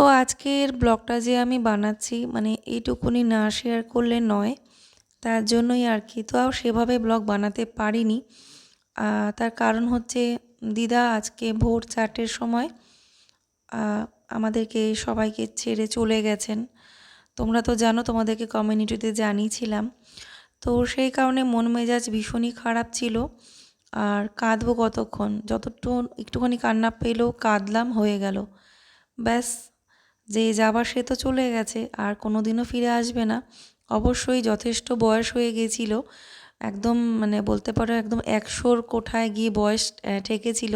তো আজকের ব্লগটা যে আমি বানাচ্ছি মানে এইটুকুনি না শেয়ার করলে নয়। তার জন্যই আর কি। তো আর সেভাবে ব্লগ বানাতে পারিনি। তার কারণ হচ্ছে, দিদা আজকে ভোর চারটের সময় আমাদেরকে সবাইকে ছেড়ে চলে গেছেন। তোমরা তো জানো, তোমাদেরকে কমিউনিটিতে জানিয়েছিলাম। তো সেই কারণে মন মেজাজ ভীষণই খারাপ ছিল। আর কাঁদবো কতক্ষণ? যতটুকু একটুখানি কান্না পেলেও কাঁদলাম, হয়ে গেল। ব্যাস যে যাবার সে তো চলে গেছে, আর কোনো দিনও ফিরে আসবে না। অবশ্যই যথেষ্ট বয়স হয়ে গিয়েছিল একদম মানে বলতে পারো একদম একশোর কোঠায় গিয়ে বয়স ঠেকেছিল।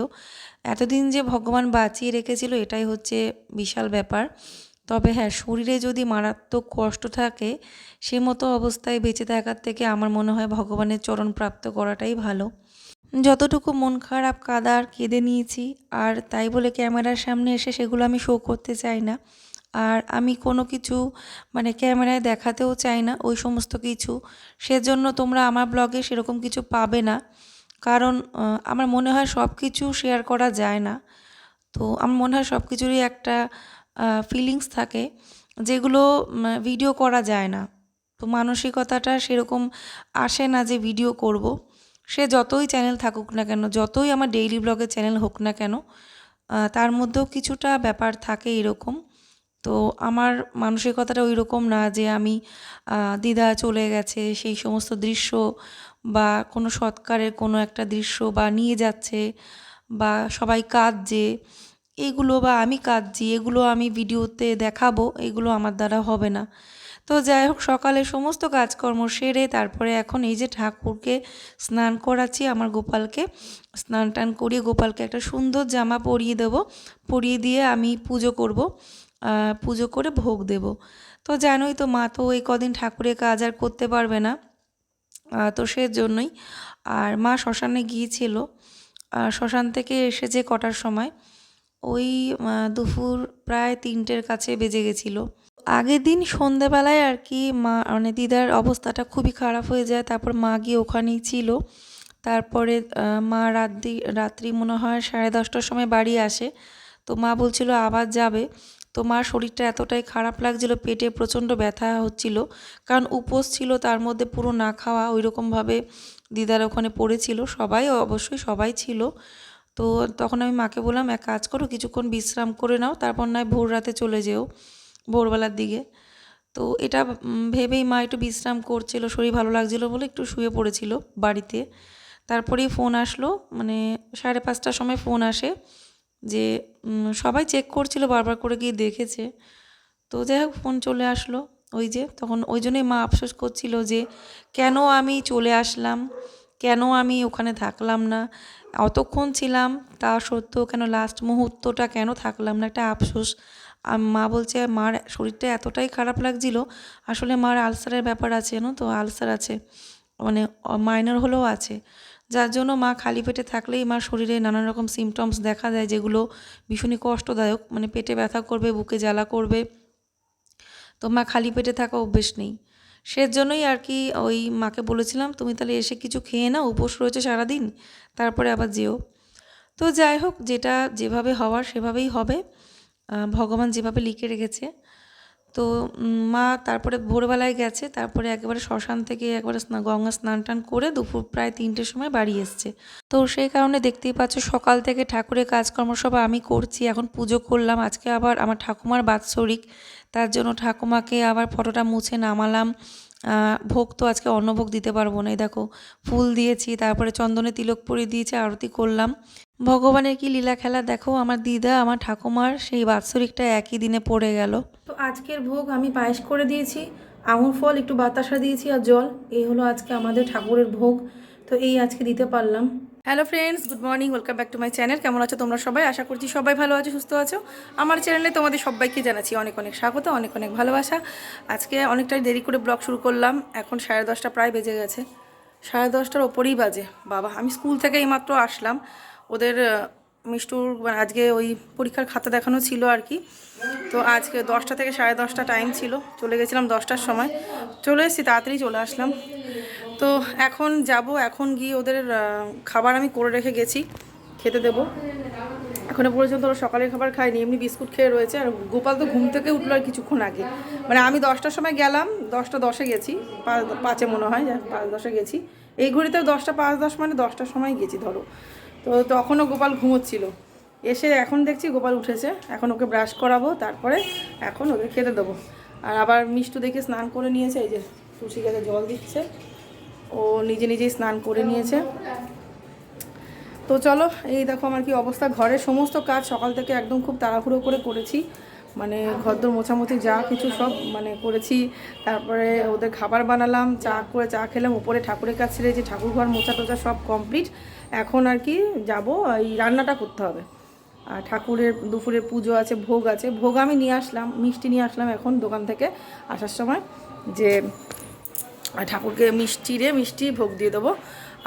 এতদিন যে ভগবান বাঁচিয়ে রেখেছিল এটাই হচ্ছে বিশাল ব্যাপার। তবে হ্যাঁ শরীরে যদি মারাত্মক কষ্ট থাকে, সে মতো অবস্থায় বেঁচে থাকার থেকে আমার মনে হয় ভগবানের চরণ প্রাপ্ত করাটাই ভালো। যতটুকু মন খারাপ কাদার কেঁদে নিয়েছি, আর তাই বলে ক্যামেরার সামনে এসে সেগুলো আমি শো করতে চাই না। আর আমি কোনো কিছু মানে ক্যামেরায় দেখাতেও চাই না ওই সমস্ত কিছু। সেজন্য তোমরা আমার ব্লগে সেরকম কিছু পাবে না। কারণ আমার মনে হয় সব কিছু শেয়ার করা যায় না। তো আমার মনে হয় সব কিছুরই একটা ফিলিংস থাকে যেগুলো ভিডিও করা যায় না। তো মানসিকতাটা সেরকম আসে না যে ভিডিও করব। সে যতই চ্যানেল থাকুক না কেন, যতই আমার ডেইলি ব্লগের চ্যানেল হোক না কেন তার মধ্যেও কিছুটা ব্যাপার থাকে এরকম। তো আমার মানসিকতাটা ওই রকম না যে আমি দিদা চলে গেছে, সেই সমস্ত দৃশ্য বা কোনো সৎকারের কোনো একটা দৃশ্য বা নিয়ে যাচ্ছে বা সবাই কাঁদছে, এগুলো বা আমি কাঁদছি, এগুলো আমি ভিডিওতে দেখাবো, এগুলো আমার দ্বারা হবে না। তো যাই হোক, সকালে সমস্ত কাজকর্ম সেরে তারপরে এখন এই যে ঠাকুরকে স্নান করাচ্ছি, আমার গোপালকে স্নান টান করিয়ে গোপালকে একটা সুন্দর জামা পরিয়ে দেবো। পরিয়ে দিয়ে আমি পুজো করব পুজো করে ভোগ দেব। তো জানোই তো মা তো এই কদিন ঠাকুরের কাজ আর করতে পারবে না তো সেজন্যই। আর মা শ্মশানে গিয়েছিল শ্মশান থেকে এসেছে কটার সময়? ওই দুপুর প্রায় তিনটের কাছে বেজে গেছিল। আগের দিন সন্ধেবেলায় আর কি মা মানে দিদার অবস্থাটা খুবই খারাপ হয়ে যায়, তারপর মা গিয়ে ওখানেই ছিল। তারপরে মা রাত্রি রাত্রি মনে হয় সাড়ে দশটার সময় বাড়ি আসে। তো মা বলছিল আবার যাবে। তো মার শরীরটা এতটাই খারাপ লাগছিল, পেটে প্রচণ্ড ব্যথা হচ্ছিল। কারণ উপোস ছিল, তার মধ্যে পুরো না খাওয়া ওই রকমভাবে দিদার ওখানে পড়েছিল। সবাই অবশ্যই সবাই ছিল। তো তখন আমি মাকে বললাম, এক কাজ করো, কিছুক্ষণ বিশ্রাম করে নাও, তারপর নয় ভোর রাতে চলে যেও। ভোরবেলার দিকে। তো এটা ভেবেই মা একটু বিশ্রাম করছিল, শরীর ভালো লাগছিল বলে একটু শুয়ে পড়েছিল বাড়িতে। তারপরেই ফোন আসলো মানে সাড়ে পাঁচটার সময় ফোন আসে যে সবাই চেক করছিল, বারবার করে গিয়ে দেখেছে। তো যাই হোক, ফোন চলে আসলো। ওই যে, তখন ওই জন্যই মা আফসোস করছিল যে, কেন আমি চলে আসলাম? কেন আমি ওখানে থাকলাম না? অতক্ষণ ছিলাম, তা সত্ত্বেও কেন লাস্ট মুহূর্তটা কেন থাকলাম না? একটা আফসোস। মা বলছে, মার শরীরটা এতটাই খারাপ লাগছিল, আসলে মার আলসারের ব্যাপার আছে, জানো তো, আলসার আছে মানে মাইনর হলেও আছে। যার জন্য মা খালি পেটে থাকলেই মার শরীরে নানান রকম সিমটমস দেখা দেয়, যেগুলো ভীষণই কষ্টদায়ক মানে পেটে ব্যথা করবে, বুকে জ্বালা করবে। তো মা খালি পেটে থাকা অভ্যেস নেই। সেজন্যই আর কি ওই মাকে বলেছিলাম, তুমি তাহলে এসে কিছু খেয়ে নাও, উপোস রয়েছে সারাদিন, তারপরে আবার যেও। তো যাই হোক, যেটা যেভাবে হওয়ার সেভাবেই হবে। ভগবান যেভাবে লিখে রেখেছে। তো মা তারপরে ভোরবেলায় গেছে, তারপরে একেবারে শ্মশান থেকে একবারে গঙ্গা স্নান টান করে দুপুর প্রায় তিনটের সময় বাড়ি এসছে। তো সেই কারণে দেখতেই পাচ্ছ সকাল থেকে ঠাকুরের কাজকর্ম সব আমি করছি, এখন পুজো করলাম, আজকে আবার আমার ঠাকুমার বাৎসরিক, তার জন্য ঠাকুমাকে আবার ফটোটা মুছে নামালাম। ভোগ তো আজকে অন্নভোগ দিতে পারব না দেখো, ফুল দিয়েছি, তারপরে চন্দনে তিলক পরিয়ে দিয়েছি, আরতি করলাম। ভগবানের কি লীলা খেলা? দেখো আমার দিদা আমার ঠাকুমার সেই বাৎসরিকটা একই দিনে পড়ে গেল। তো আজকের ভোগ আমি পায়েস করে দিয়েছি আঙুর ফল একটু বাতাসা দিয়েছি আর জল। এই হলো আজকে আমাদের ঠাকুরের ভোগ। তো এই আজকে দিতে পারলাম। Hello friends good morning welcome back to my channel কেমন আছো তোমরা সবাই? আশা করছি সবাই ভালো আছো সুস্থ আছো। আমার চ্যানেলে তোমাদের সবাইকে জানাচ্ছি অনেক অনেক স্বাগত অনেক অনেক ভালোবাসা। আজকে অনেকটাই দেরি করে ব্লগ শুরু করলাম। এখন সাড়ে দশটা প্রায় বেজে গেছে। সাড়ে দশটার ওপরেই বাজে। বাবা আমি স্কুল থেকে এইমাত্র আসলাম। ওদের মিষ্টুর মানে আজকে ওই পরীক্ষার খাতা দেখানো ছিল আর কি। তো আজকে দশটা থেকে সাড়ে দশটা টাইম ছিল। চলে গেছিলাম দশটার সময়। চলে এসেছি, তাড়াতাড়ি চলে আসলাম। তো এখন যাব, এখন গিয়ে ওদের খাবার আমি করে রেখে গেছি। খেতে দেবো। এখনও পর্যন্ত ওরা সকালের খাবার খায়নি। এমনি বিস্কুট খেয়ে রয়েছে। আর গোপাল তো ঘুম থেকে উঠল আর কিছুক্ষণ আগে। মানে আমি দশটার সময় গেলাম, দশটা দশে গেছি। পাঁচ মনে হয় পাঁচ দশে গেছি। এই ঘড়িতে দশটা পাঁচ দশ মানে দশটার সময় গেছি, ধরো। তো তখনও গোপাল ঘুমোচ্ছিল। এসে এখন দেখছি গোপাল উঠেছে। এখন ওকে ব্রাশ করাবো, তারপরে এখন ওকে খেতে দেবো। আর আবার মিষ্টু দেখে স্নান করে নিয়েছে, এই যে তুলসী গাছে জল দিচ্ছে। ও নিজে নিজেই স্নান করে নিয়েছে। তো চলো, এই দেখো আমার কি অবস্থা। ঘরের সমস্ত কাজ সকাল থেকে একদম খুব তাড়াহুড়ো করে করেছি। মানে ঘরদোর মোছামুছি যা কিছু সব মানে করেছি। তারপরে ওদের খাবার বানালাম, চা করে চা খেলাম, উপরে ঠাকুরের কাছে যে ঠাকুর ঘর মোছা টোচা সব কমপ্লিট এখন আর কি যাব, এই রান্নাটা করতে হবে। আর ঠাকুরের দুপুরে পুজো আছে, ভোগ আছে। ভোগ আমি নিয়ে আসলাম, মিষ্টি নিয়ে আসলাম এখন দোকান থেকে আসার সময় যে ঠাকুরকে মিষ্টি রে মিষ্টি ভোগ দিয়ে দেবো।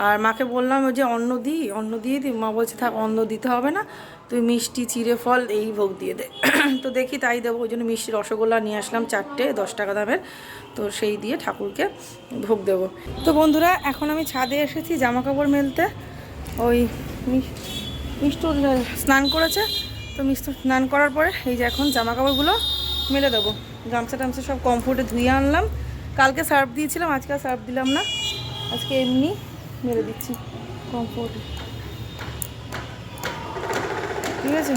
আর মাকে বললাম যে অন্ন দিই, অন্ন দিয়ে দিই। মা বলছে, থাক, অন্ন দিতে হবে না, তুই মিষ্টি, চিড়ে ফল, এই ভোগ দিয়ে দে। তো দেখি তাই দেবো, ওই জন্য মিষ্টি রসগোল্লা নিয়ে আসলাম চারটে, দশ টাকা দামের। তো সেই দিয়ে ঠাকুরকে ভোগ দেবো। তো বন্ধুরা, এখন আমি ছাদে এসেছি জামা কাপড় মেলতে। ওই মিষ্টুর স্নান করেছে। তো মিষ্টু স্নান করার পরে এই যে এখন জামা কাপড়গুলো মেলে দেবো। গামছা টামছা সব কমফোর্টে ধুয়ে আনলাম। কালকে সার্ফ দিয়েছিলাম, আজকে সার্ফ দিলাম না। আজকে এমনি মেরে দিচ্ছি কমফোর্টে ঠিক আছে?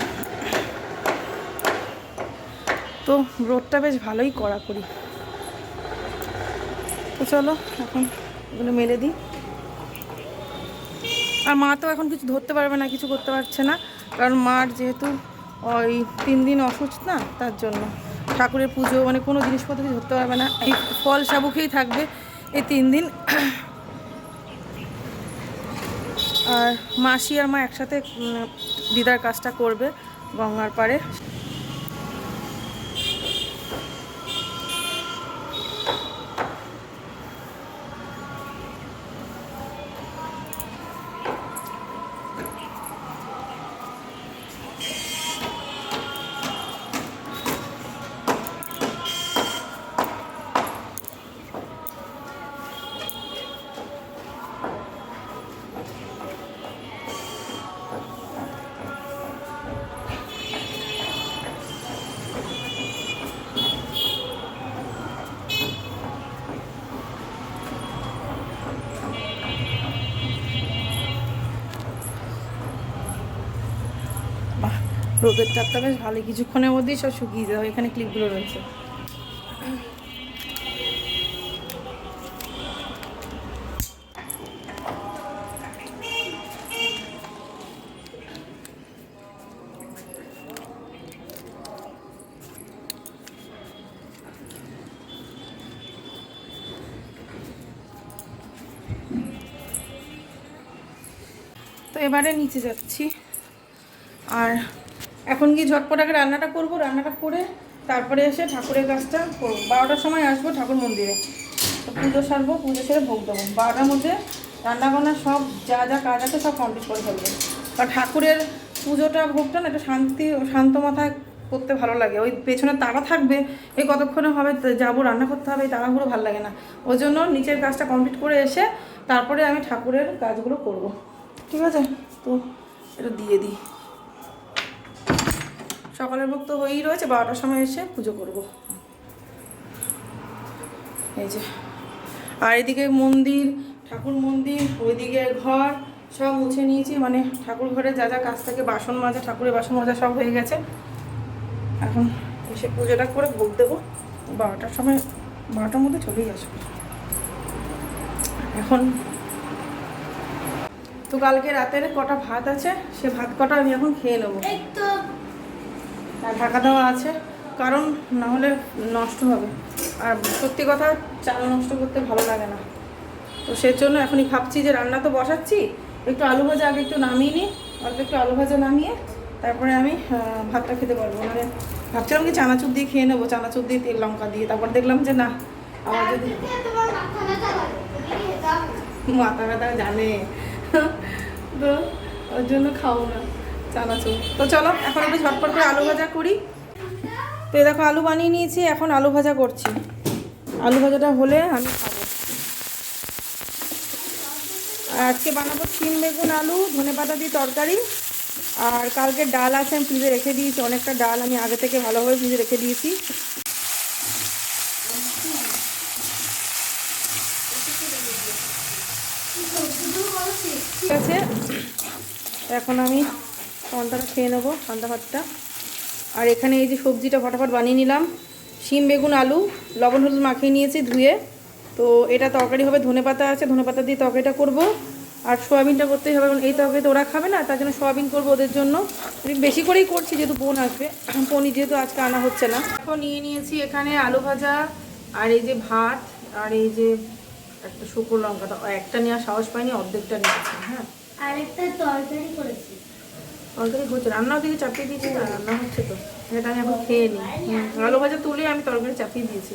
তো রোদটা বেশ ভালোই করা করি তো চলো, এখন এগুলো মেলে দিই। আর মা তো এখন কিছু ধরতে পারবে না, কিছু করতে পারছে না। কারণ মার যেহেতু ওই তিন দিন অসুস্থ না, তার জন্য। ঠাকুরের পুজো মানে কোনো জিনিসপত্র কিছু ধরতে পারবে না। এই ফল সাবু খেয়েই থাকবে এই তিন দিন। আর মাসি আর মা একসাথে দিদার কাজটা করবে গঙ্গার পাড়ে। রোদের চাপটা বেশ ভালো কিছুক্ষণের মধ্যেই সব শুকিয়ে যাবে, এখানে ক্লিপগুলো রয়েছে। তো এবারে নিচে যাচ্ছি। আর এখন কি ঝটপট আগে রান্নাটা করব? রান্নাটা করে তারপরে এসে ঠাকুরের কাজটা করব। বারোটার সময় আসব ঠাকুর মন্দিরে। তো পুজো সারবো, পুজো সেরে ভোগ দেবো। বারোটার মধ্যে রান্না বান্না সব যা যা কাজ আছে সব কমপ্লিট করে ফেলব। আর ঠাকুরের পুজোটা, ভোগটা না একটা শান্তি, শান্ত মাথায় করতে ভালো লাগে। ওই পেছনে তারা থাকবে, এই কতক্ষণে হবে যাব, রান্না করতে হবে, এই তাড়াগুলো ভালো লাগে না। ওই জন্য নিচের কাজটা কমপ্লিট করে এসে তারপরে আমি ঠাকুরের কাজগুলো করব। ঠিক আছে? তো এটা দিয়ে দিই। সকালের ভোগ তো হয়েই রয়েছে, বারোটার সময় এসে পুজো করব। এই যে। আর এদিকে মন্দির, ঠাকুর মন্দির, ওইদিকে ঘর, সব মুছে নিয়েছি মানে ঠাকুর ঘরে যা যা কাজ থাকে, বাসন মাজা, ঠাকুরের বাসন মাজা সব হয়ে গেছে। এখন এসে পুজোটা করে ভোগ দেবো, বারোটার সময়, বারোটার মধ্যে চলেই আসবে। এখন তো কালকে রাতের কটা ভাত আছে, সে ভাত কটা আমি এখন খেয়ে নেব। ঢাকা দেওয়া আছে। কারণ না হলে নষ্ট হবে। আর সত্যি কথা চাল নষ্ট করতে ভালো লাগে না। তো সেই জন্য এখনই ভাবছি যে রান্না তো বসাচ্ছি। একটু আলু ভাজা আগে একটু নামিয়ে নিই। অল্প একটু আলু ভাজা নামিয়ে তারপরে আমি ভাতটা খেতে পারব। মানে ভাবছিলাম কি চানাচুর দিয়ে খেয়ে নেব। চানাচুর দিয়ে তেল লঙ্কা দিয়ে। তারপর দেখলাম যে না আমার যদি মাথা ব্যথা জানে। তো ওর জন্য খাও না। চানাচুর। তো চলো, এখন একটু ঝটপট করে আলু ভাজা করি। তো এই দেখো, আলু বানিয়ে নিয়েছি, এখন আলু ভাজা করছি। আলু ভাজাটা হলে আমি খাব। আজকে বানাবো শিম বেগুন আলু, ধনে পাতা দিয়ে তরকারি। আর কালকে ডাল আছে, আমি ফ্রিজে রেখে দিয়েছি। অনেকটা ডাল আমি আগে থেকে ভালোভাবে ফ্রিজে রেখে দিয়েছি। ঠিক আছে, এখন আমি পান্তাটা খেয়ে নেব পান্তা ভাতটা। আর এখানে এই যে সবজিটা ফটাফট বানিয়ে নিলাম। শিম, বেগুন, আলু, লবণ, হলুদ মাখিয়ে নিয়েছি ধুয়ে। তো এটা তরকারি হবে, ধনে পাতা আছে, ধনে পাতা দিয়ে তরকারিটা করব। আর সোয়াবিনটা করতেই হবে এই তরকারি তো ওরা খাবে না, তার জন্য সোয়াবিন করব ওদের জন্য। আমি বেশি করেই করছি, যেহেতু বোন আসবে। পনির যেহেতু আজকে আনা হচ্ছে না। এখন নিয়ে নিয়েছি এখানে আলু ভাজা আর এই যে ভাত আর এই যে একটা শুকনো লঙ্কাটা। একটা নেওয়ার সাহস পাইনি, অর্ধেকটা নিয়েছি হ্যাঁ। আরেকটা তরকারি করেছি। তরকারি হচ্ছে রান্নাও দিকে চাপিয়ে দিয়েছি না রান্না হচ্ছে তো। এটা আমি এখন খেয়ে নিই। আলু ভাজা তুলে আমি তরকারি চাপিয়ে দিয়েছি।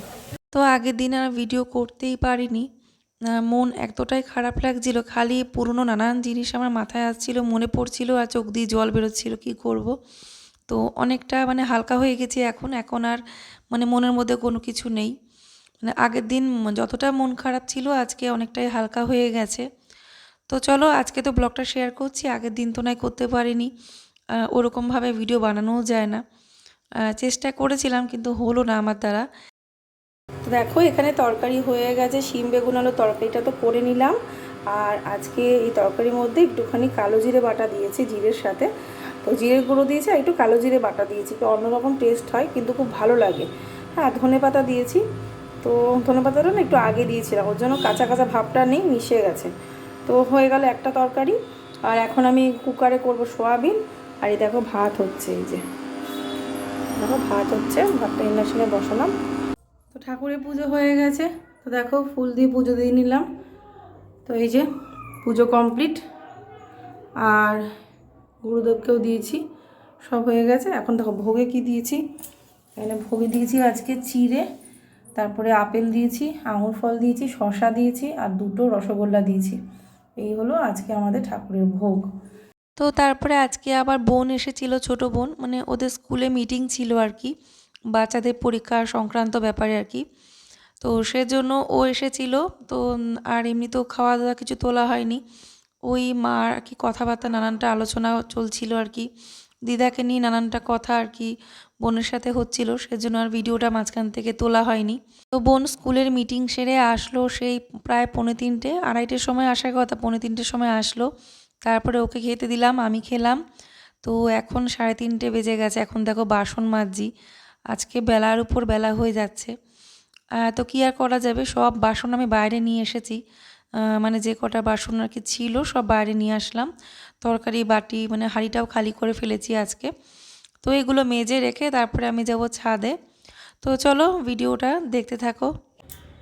তো আগের দিন আর ভিডিও করতেই পারিনি। মন এতটাই খারাপ লাগছিল, খালি পুরনো নানান জিনিস আমার মাথায় আসছিল, মনে পড়ছিল আর চোখ দিয়ে জল বেরোচ্ছিল, কি করব? তো অনেকটা মানে হালকা হয়ে গেছি এখন এখন আর মানে মনের মধ্যে কোনো কিছু নেই। মানে আগের দিন যতটা মন খারাপ ছিল, আজকে অনেকটাই হালকা হয়ে গেছে। তো চলো আজকে তো ব্লগটা শেয়ার করছি, আগের দিন তো নয় করতে পারিনি। ওরকমভাবে ভিডিও বানানোও যায় না। চেষ্টা করেছিলাম কিন্তু হলো না আমার দ্বারা। তো দেখো, এখানে তরকারি হয়ে গেছে, শিম বেগুন আলু তরকারিটা তো করে নিলাম। আর আজকে এই তরকারির মধ্যে একটুখানি কালো জিরে বাটা দিয়েছি জিরের সাথে। তো জিরের গুঁড়ো দিয়েছি আর একটু কালো জিরে বাটা দিয়েছি তো অন্যরকম টেস্ট হয়, কিন্তু খুব ভালো লাগে। হ্যাঁ ধনে পাতা দিয়েছি। তো ধনে পাতাটা না একটু আগে দিয়েছিলাম, ওর জন্য কাঁচা কাঁচা ভাবটা নেই, মিশে গেছে। তো হয়ে গেল একটা তরকারি, আর এখন আমি কুকারে করব সোয়াবিন। আর এই দেখো ভাত হচ্ছে, এই যে। দেখো ভাত হচ্ছে, ভাতটা ইন্ডাকশনে বসালাম। তো ঠাকুরের পুজো হয়ে গেছে। তো দেখো ফুল দিয়ে পুজো দিয়ে নিলাম। তো এই যে পুজো কমপ্লিট। আর গুরুদেবকেও দিয়েছি, সব হয়ে গেছে। এখন দেখো ভোগে কি দিয়েছি? এখানে ভোগে দিয়েছি আজকে চিড়ে, তারপরে আপেল দিয়েছি, আঙুর ফল দিয়েছি শশা দিয়েছি, আর দুটো রসগোল্লা দিয়েছি। এই হলো আজকে আমাদের ঠাকুরের ভোগ। তো তারপরে আজকে আবার বোন এসেছিল, ছোট বোন মানে ওদের স্কুলে মিটিং ছিল আর কি, বাচ্চাদের পরীক্ষা সংক্রান্ত ব্যাপারে আর কি। তো সেজন্য ও এসেছিল, তো আর এমনি তো খাওয়া দাওয়া কিছু তোলা হয়নি। ওই মা আর কি কথাবার্তা, নানানটা আলোচনা চলছিল আর কি। দিদাকে নিয়ে নানানটা কথা আর কি বোনের সাথে হচ্ছিল, সেজন্য আর ভিডিওটা মাঝখান থেকে তোলা হয়নি। তো বোন স্কুলের মিটিং সেরে আসলো সেই প্রায় পৌনে তিনটে, আড়াইটের সময় আসার কথা, পৌনে তিনটের সময় আসলো। তারপরে ওকে খেতে দিলাম, আমি খেলাম। তো এখন সাড়ে তিনটে বেজে গেছে, এখন দেখো বাসন মাজছি। আজকে বেলার উপর বেলা হয়ে যাচ্ছে। তো কী আর করা যাবে? সব বাসন আমি বাইরে নিয়ে এসেছি। মানে যে কটা বাসন আর কি ছিল, সব বাইরে নিয়ে আসলাম। তরকারি, বাটি মানে হাঁড়িটাও খালি করে ফেলেছি আজকে। তো এগুলো মেজে রেখে তারপরে আমি যাব ছাদে। তো চলো ভিডিওটা দেখতে থাকো।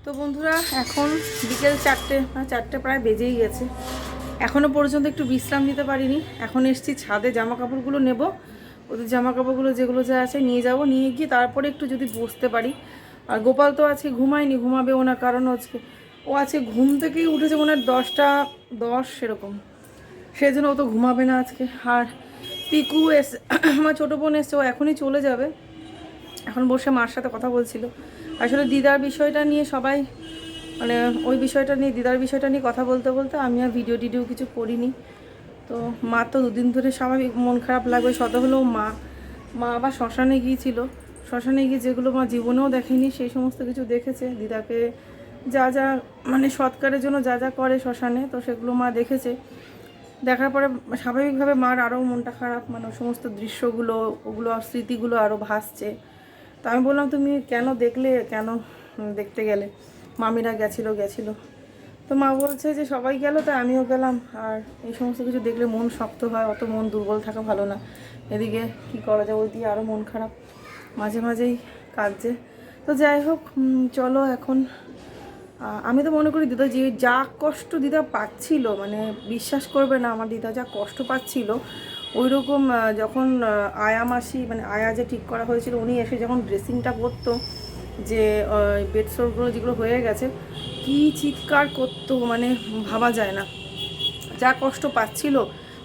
তো বন্ধুরা, এখন বিকেল চারটে চারটে প্রায় বেজেই গেছে। এখনও পর্যন্ত একটু বিশ্রাম নিতে পারিনি। এখন এসছি ছাদে জামা কাপড়গুলো নেব। ওদের জামা কাপড়গুলো যেগুলো যা আছে নিয়ে যাব। নিয়ে গিয়ে তারপরে একটু যদি বসতে পারি। আর গোপাল তো আজকে ঘুমায়নি ঘুমাবেও না, কারণ হচ্ছে ও আছে ঘুম থেকেই উঠেছে হয় দশটা দশ সেরকম সেই জন্য ও তো ঘুমাবে না আজকে। আর পিকু এস, আমার ছোটো বোন এসছে, ও এখনই চলে যাবে। এখন বসে মার সাথে কথা বলছিল। আসলে দিদার বিষয়টা নিয়ে সবাই মানে ওই বিষয়টা নিয়ে, দিদার বিষয়টা নিয়ে কথা বলতে বলতে আমি আর ভিডিও টিডিও কিছু করিনি। তো মা তো দুদিন ধরে স্বাভাবিক, মন খারাপ লাগবে শত হলেও মা। মা আবার শ্মশানে গিয়েছিল। শ্মশানে গিয়ে যেগুলো মা জীবনেও দেখেনি, সেই সমস্ত কিছু দেখেছে। দিদাকে যা যা মানে সৎকারের জন্য যা যা করে শ্মশানে, তো সেগুলো মা দেখেছে। দেখার পরে স্বাভাবিকভাবে মার আরও মনটা খারাপ মানে সমস্ত দৃশ্যগুলো, ওগুলো আর স্মৃতিগুলো আরও ভাসছে। তো আমি বললাম, তুমি কেন দেখলে? কেন দেখতে গেলে? মামিরা গেছিল গেছিল। তো মা বলছে যে, সবাই গেল, তাই আমিও গেলাম। আর এই সমস্ত কিছু দেখলে মন শক্ত হয়, অত মন দুর্বল থাকা ভালো না। এদিকে কি করা যায়? ওই দিয়ে আরও মন খারাপ। মাঝে মাঝেই কাঁদছে। তো যাই হোক চলো এখন আমি তো মনে করি দিদা, যে যা কষ্ট দিদা পাচ্ছিল মানে বিশ্বাস করবে না আমার দিদা, যা কষ্ট পাচ্ছিল ওই রকম যখন আয়া মাসি মানে আয়া যে ঠিক করা হয়েছিল, উনি এসে যখন ড্রেসিংটা করতো, যে বেডশোরগুলো যেগুলো হয়ে গেছে, কি চিৎকার করতো মানে ভাবা যায় না। যা কষ্ট পাচ্ছিল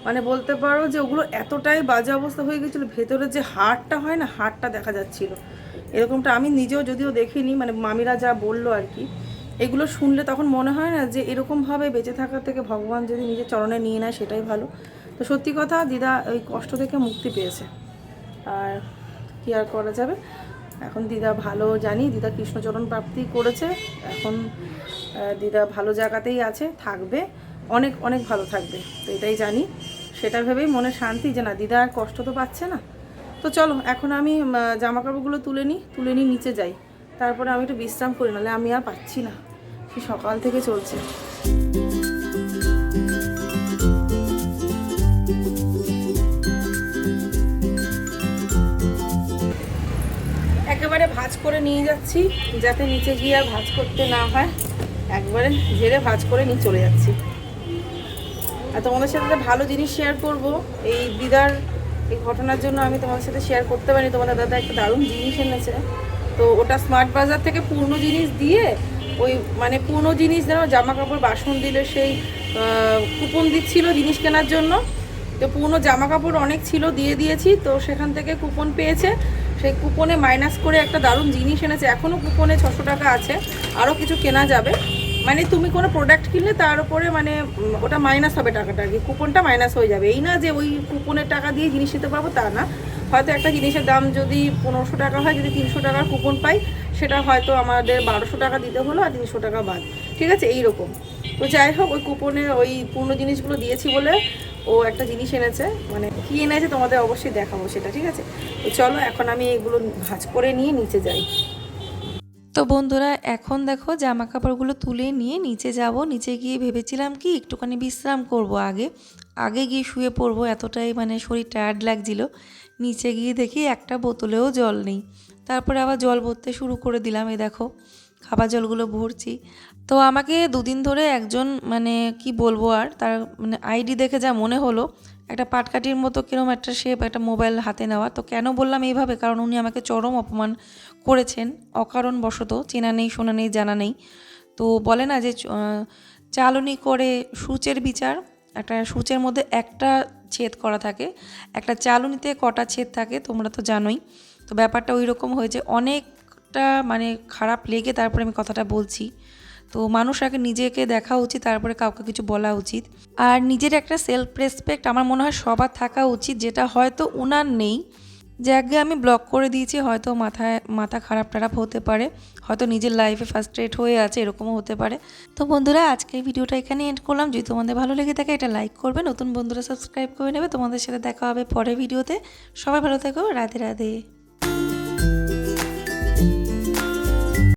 মানে বলতে পারো যে ওগুলো এতটাই বাজে অবস্থা হয়ে গেছিল, ভেতরে যে হাড়টা হয় না, হাড়টা দেখা যাচ্ছিল। এরকমটা আমি নিজেও যদিও দেখিনি মানে মামিরা যা বলল আর কি এগুলো শুনলে তখন মনে হয় না যে এরকমভাবে বেঁচে থাকার থেকে ভগবান যদি নিজের চরণে নিয়ে নেয় সেটাই ভালো। তো সত্যি কথা দিদা ওই কষ্ট থেকে মুক্তি পেয়েছে। আর কি আর করা যাবে? এখন দিদা ভালো জানি, দিদা কৃষ্ণচরণ প্রাপ্তি করেছে। এখন দিদা ভালো জায়গাতেই আছে, থাকবে। অনেক অনেক ভালো থাকবে, তো এটাই জানি। সেটা ভেবেই মনে শান্তি যে না, দিদা আর কষ্ট তো পাচ্ছে না। তো চলো, এখন আমি জামা কাপড়গুলো তুলে নিই তুলে নিই, নিচে যাই। তারপরে আমি একটু বিশ্রাম করি, নাহলে আমি আর পাচ্ছি না। সে সকাল থেকে চলছে? একেবারে ভাজ করে নিয়ে যাচ্ছি, যাতে নিচে গিয়ে আর ভাজ করতে না হয়। একবারে ঝেড়ে ভাজ করে নিয়ে চলে যাচ্ছি। আর তোমাদের সাথে ভালো জিনিস শেয়ার করব। এই দিদার, এই ঘটনার জন্য আমি তোমাদের সাথে শেয়ার করতে পারি তোমাদের দাদা একটা দারুণ জিনিস এনেছে। তো ওটা স্মার্ট বাজার থেকে পূর্ণ জিনিস দিয়ে ওই মানে পুরনো জিনিস যেন জামা কাপড় বাসন দিলে সেই কুপন দিচ্ছিল জিনিস কেনার জন্য। তো পুরনো জামা কাপড় অনেক ছিল, দিয়ে দিয়েছি। তো সেখান থেকে কুপন পেয়েছে। সেই কুপনে মাইনাস করে একটা দারুণ জিনিস এনেছে। এখনও কুপনে ছশো টাকা আছে। আরও কিছু কেনা যাবে। মানে তুমি কোনো প্রোডাক্ট কিনলে তার উপরে মানে ওটা মাইনাস হবে টাকাটা আর কি। কুপনটা মাইনাস হয়ে যাবে। এই না যে ওই কুপনের টাকা দিয়ে জিনিস নিতে পারব তা না। হয়তো একটা জিনিসের দাম যদি পনেরোশো টাকা হয়, যদি তিনশো টাকার কুপন পাই সেটা হয়তো আমাদের বারোশো টাকা দিতে হলো আর তিনশো টাকা বাদ। ঠিক আছে? এই রকম তো যাই হোক, ওই কুপনে ওই পূর্ণ জিনিসগুলো দিয়েছি বলে ও একটা জিনিস এনেছে। মানে কি এনেছে তোমাদের অবশ্যই দেখাবো সেটা, ঠিক আছে? তো চলো, এখন আমি এগুলো ভাজ করে নিয়ে নিচে যাই। তো বন্ধুরা, এখন দেখো জামা কাপড়গুলো তুলে নিয়ে নিচে যাব। নিচে গিয়ে ভেবেছিলাম কি একটুখানি বিশ্রাম করব আগে। আগে গিয়ে শুয়ে পড়ব, এতটাই মানে শরীর টায়ার্ড লাগছিল। নিচে গিয়ে দেখি একটা বোতলেও জল নেই। তারপরে আবার জল ভরতে শুরু করে দিলাম, এই দেখো, খাবার জলগুলো ভরছি। তো আমাকে দুদিন ধরে একজন মানে কি বলব আর, তার মানে আইডি দেখে যা মনে হলো, একটা পাটকাঠির মতো কিরম একটা শেপ একটা মোবাইল হাতে নেওয়া। তো কেন বললাম এইভাবে? কারণ উনি আমাকে চরম অপমান করেছেন অকারণ বশত চেনা নেই, শোনা নেই, জানা নেই। তো বলে না যে চালনি করে সূচের বিচার, একটা সূচের মধ্যে একটা ছেদ করা থাকে। একটা চালুনিতে কটা ছেদ থাকে, তোমরা তো জানোই। তো ব্যাপারটা ওই রকম হয়েছে অনেকটা মানে খারাপ লেগে তারপরে আমি কথাটা বলছি। তো মানুষ আগে নিজেকে দেখা উচিত, তারপরে কাউকে কিছু বলা উচিত। আর নিজের একটা সেলফ রেসপেক্ট আমার মনে হয় সবার থাকা উচিত, যেটা হয়তো উনার নেই। যে আগে আমি ব্লক করে দিয়েছি, হয়তো মাথায়, মাথা খারাপ টারাপ হতে পারে। হয়তো নিজের লাইফে ফার্স্ট্রেট হয়ে আছে, এরকমও হতে পারে। তো বন্ধুরা, আজকের ভিডিওটা এখানে এন্ড করলাম। যদি তোমাদের ভালো লেগে থাকে, এটা লাইক করবে। নতুন বন্ধুরা সাবস্ক্রাইব করে নেবে। তোমাদের সাথে দেখা হবে পরের ভিডিওতে। সবাই ভালো থাকো। রাধে রাধে।